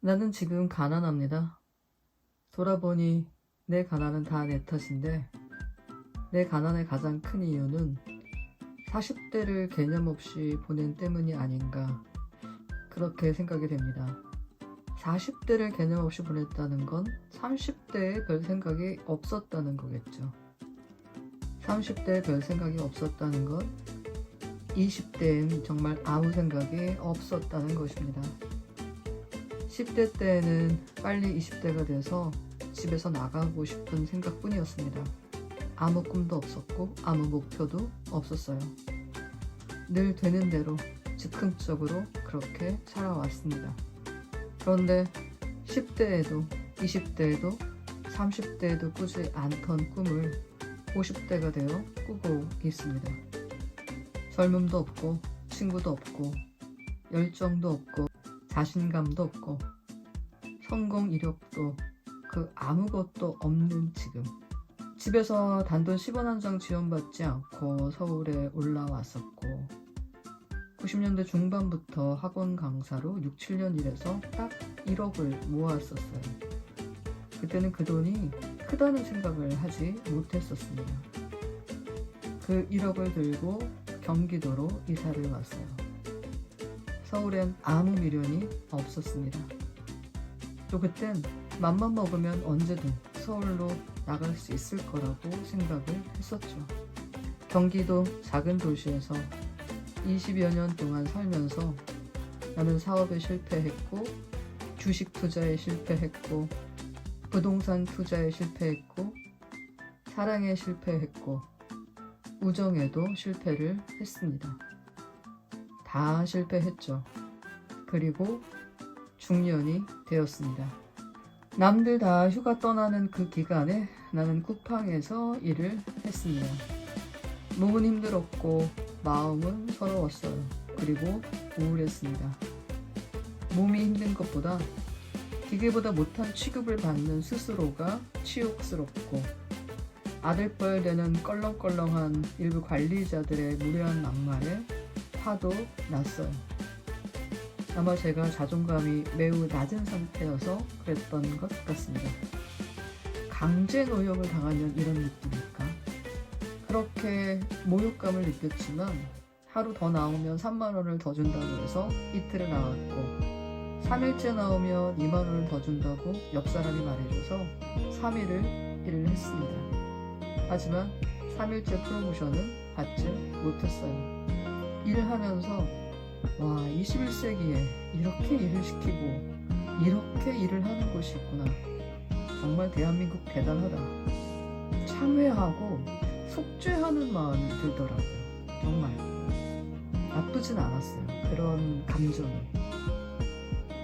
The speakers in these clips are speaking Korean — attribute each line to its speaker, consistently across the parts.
Speaker 1: 나는 지금 가난합니다. 돌아보니 내 가난은 다 내 탓인데 내 가난의 가장 큰 이유는 40대를 개념 없이 보낸 때문이 아닌가 그렇게 생각이 됩니다. 40대를 개념 없이 보냈다는 건 30대에 별 생각이 없었다는 거겠죠. 30대에 별 생각이 없었다는 건 20대엔 정말 아무 생각이 없었다는 것입니다. 10대 때에는 빨리 20대가 돼서 집에서 나가고 싶은 생각뿐이었습니다. 아무 꿈도 없었고 아무 목표도 없었어요. 늘 되는 대로 즉흥적으로 그렇게 살아왔습니다. 그런데 10대에도 20대에도 30대에도 꾸지 않던 꿈을 50대가 되어 꾸고 있습니다. 젊음도 없고 친구도 없고 열정도 없고 자신감도 없고 성공 이력도 그 아무것도 없는 지금 집에서 단돈 10원 한 장 지원받지 않고 서울에 올라왔었고 90년대 중반부터 학원 강사로 6, 7년 일해서 딱 1억을 모았었어요. 그때는 그 돈이 크다는 생각을 하지 못했었습니다. 그 1억을 들고 경기도로 이사를 왔어요. 서울엔 아무 미련이 없었습니다. 또 그땐 맘만 먹으면 언제든 서울로 나갈 수 있을 거라고 생각을 했었죠. 경기도 작은 도시에서 20여 년 동안 살면서 나는 사업에 실패했고, 주식 투자에 실패했고, 부동산 투자에 실패했고, 사랑에 실패했고, 우정에도 실패를 했습니다. 다 실패했죠. 그리고 중년이 되었습니다. 남들 다 휴가 떠나는 그 기간에 나는 쿠팡에서 일을 했습니다. 몸은 힘들었고 마음은 서러웠어요. 그리고 우울했습니다. 몸이 힘든 것보다 기계보다 못한 취급을 받는 스스로가 치욕스럽고 아들뻘 되는 껄렁껄렁한 일부 관리자들의 무례한 막말에 화도 났어요. 아마 제가 자존감이 매우 낮은 상태여서 그랬던 것 같습니다. 강제 노역을 당하면 이런 느낌일까? 그렇게 모욕감을 느꼈지만 하루 더 나오면 3만 원을 더 준다고 해서 이틀을 나왔고 3일째 나오면 2만 원을 더 준다고 옆 사람이 말해줘서 3일을 일을 했습니다. 하지만 3일째 프로모션은 받지 못했어요. 일을 하면서 와 21세기에 이렇게 일을 시키고 이렇게 일을 하는 곳이 있구나. 정말 대한민국 대단하다. 참회하고 속죄하는 마음이 들더라고요. 정말 나쁘진 않았어요. 그런 감정이.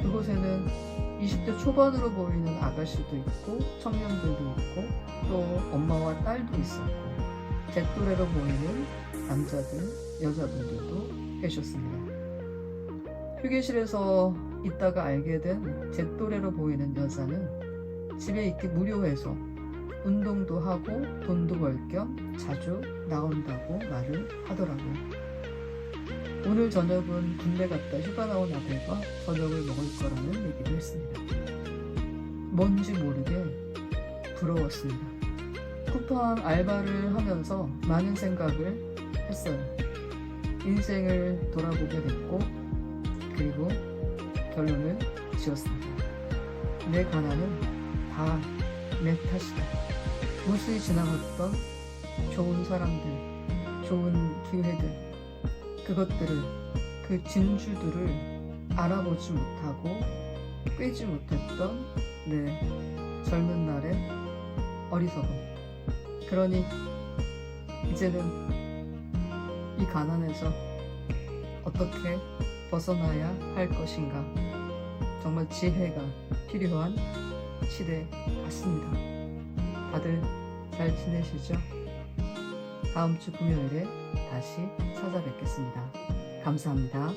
Speaker 1: 그곳에는 20대 초반으로 보이는 아가씨도 있고 청년들도 있고 또 엄마와 딸도 있었고 제 또래로 보이는 남자들, 여자분들도 계셨습니다. 휴게실에서 있다가 알게 된 제 또래로 보이는 여자는 집에 있기 무료해서 운동도 하고 돈도 벌 겸 자주 나온다고 말을 하더라고요. 오늘 저녁은 군대 갔다 휴가 나온 아들과 저녁을 먹을 거라는 얘기도 했습니다. 뭔지 모르게 부러웠습니다. 쿠팡 알바를 하면서 많은 생각을 했어요. 인생을 돌아보게 됐고, 그리고 결론을 지었습니다. 내 가난은 다 내 탓이다. 무수히 지나갔던 좋은 사람들, 좋은 기회들, 그것들을, 그 진주들을 알아보지 못하고 꿰지 못했던 내 젊은 날의 어리석음. 그러니 이제는 이 가난에서 어떻게 벗어나야 할 것인가. 정말 지혜가 필요한 시대 같습니다. 다들 잘 지내시죠? 다음 주 금요일에 다시 찾아뵙겠습니다. 감사합니다.